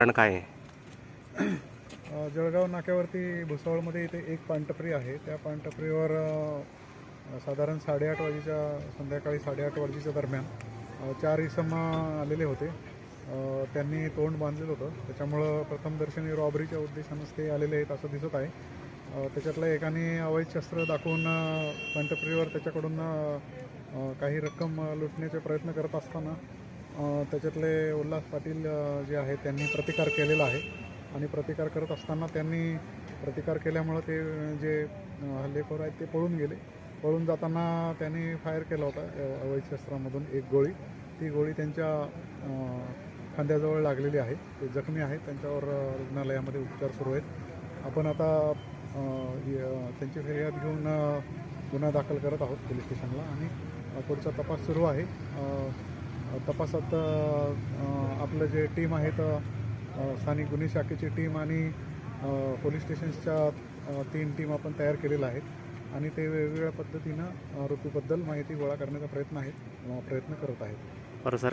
कारण काय आहे? जळगाव नाक्यावरती भुसावळमध्ये इथे एक पानटपरी आहे. त्या पानटपरीवर साधारण साडेआठ वाजेच्या संध्याकाळी साडेआठ वाजेच्या दरम्यान चार इसम आलेले होते. त्यांनी तोंड बांधलेलं होतं. त्याच्यामुळं प्रथमदर्शनी रॉबरीच्या उद्देशानंच ते आलेले आहेत असं दिसत आहे. त्याच्यातलं त्याच्यातल्या एकाने अवैध शस्त्र दाखवून अ, पानटपरीवर त्याच्याकडून काही रक्कम लुटण्याचे प्रयत्न करत असताना त्याच्यातले उल्हास पाटील जे आहे त्यांनी प्रतिकार केलेला आहे. आणि प्रतिकार करत असताना त्यांनी प्रतिकार केल्यामुळं ते जे हल्लेखोर आहेत ते पळून गेले. पळून जाताना त्यांनी फायर केला होता अ, अवैध शस्त्रामधून एक गोळी. ती गोळी त्यांच्या खांद्याजवळ लागलेली आहे. ते जखमी आहेत. त्यांच्यावर रुग्णालयामध्ये उपचार सुरू आहेत. आपण आता त्यांची फिर्याद घेऊन गुन्हा दाखल करत आहोत पोलीस स्टेशनला. आणि पुढचा तपास सुरू आहे. तपासात आपलं जे टीम आहेत स्थानिक गुन्हे शाखेची टीम आणि पोलीस स्टेशन्सच्या तीन टीम आपण तयार केलेल्या आहेत. आणि ते वेगवेगळ्या पद्धतीनं आरोपीबद्दल माहिती गोळा करण्याचा प्रयत्न आहेत प्रयत्न करत आहेत. बरं सर.